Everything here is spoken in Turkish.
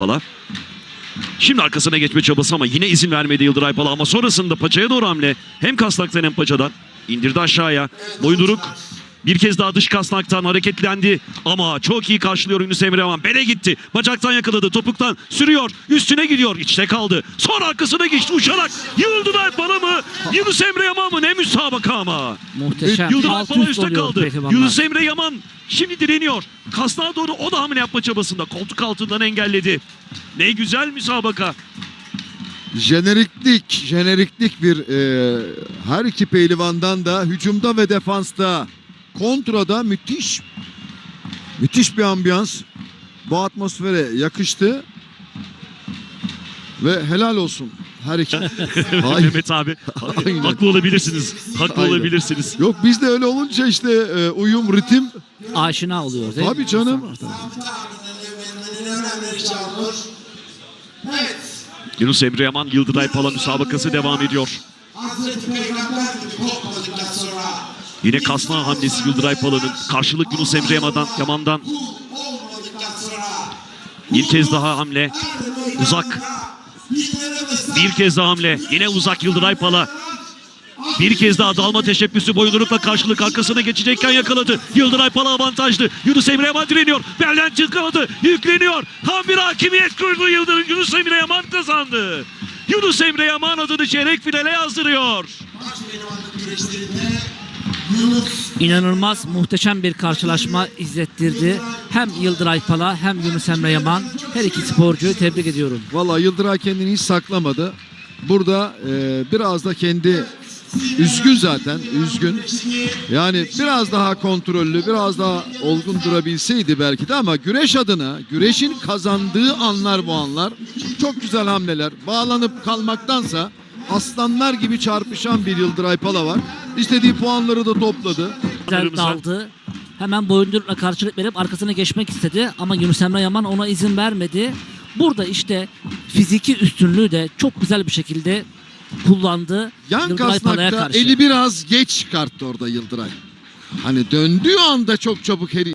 Pala. Şimdi arkasına geçme çabası ama yine izin vermedi Yıldıray Pala ama sonrasında paçaya doğru hamle. Hem kasnaktan hem paçadan indirdi aşağıya. Boyduruk bir kez daha dış kasnaktan hareketlendi ama çok iyi karşılıyor Yunus Emre Yaman. Bele gitti. Bacaktan yakaladı. Topuktan sürüyor. Üstüne gidiyor. İçte kaldı. Sonra arkasına geçti uçarak. Yıldıray Pala mı? Yunus Emre Yaman mı? Ne müsabaka ama. Muhteşem. Pala üst üstte kaldı. Yunus Emre Yaman şimdi direniyor. Kasnağa doğru o da hamle yapma çabasında. Koltuk altından engelledi. Ne güzel müsabaka. Jeneriklik, jeneriklik bir e, her iki pehlivandan da hücumda ve defansta, kontrada müthiş müthiş bir ambiyans. Bu atmosfere yakıştı. Ve helal olsun her iki. Hayır. Mehmet abi. Aynen. Haklı olabilirsiniz. Haklı Aynen. olabilirsiniz. Yok bizde öyle olunca işte e, uyum, ritim. Aşina oluyor değil mi? Tabii canım. Evet. Yunus Emre Yaman Yıldıray Pala müsabakası devam ediyor. Hazreti Peygamber gibi Yine kasnağı hamlesi Yıldıray Pala'nın. Karşılık Yunus Emre Yaman'dan, bir kez daha hamle. Uzak. Bir kez daha hamle. Yine uzak Yıldıray Pala. Bir kez daha dalma teşebbüsü boyundurukla karşılık arkasına geçecekken yakaladı. Yıldıray Pala avantajlı. Yunus Emre Yaman direniyor. Belden çıkamadı. Yükleniyor. Tam bir hakimiyet kurdu Yıldırım. Yunus Emre Yaman kazandı. Yunus Emre Yaman adını çeyrek finale yazdırıyor. Yunus İnanılmaz muhteşem bir karşılaşma izlettirdi. Hem Yıldıray Pala hem Yunus Emre Yaman. Her iki sporcuyu tebrik ediyorum. Vallahi Yıldıray kendini hiç saklamadı. Burada e, biraz da kendi üzgün zaten, üzgün. Yani biraz daha kontrollü, biraz daha olgun durabilseydi belki de ama güreş adına, güreşin kazandığı anlar bu anlar. Çok güzel hamleler. Bağlanıp kalmaktansa aslanlar gibi çarpışan bir Yıldıray Pala var. İstediği puanları da topladı. Güzel daldı. Hemen boyundurukla karşılık verip arkasına geçmek istedi. Ama Yunus Emre Yaman ona izin vermedi. Burada işte fiziki üstünlüğü de çok güzel bir şekilde kullandı. Yan Yıldıray Pala'ya kasnakta karşı. eli biraz geç çıkarttı orada Yıldıray. Hani döndüğü anda çok çabuk her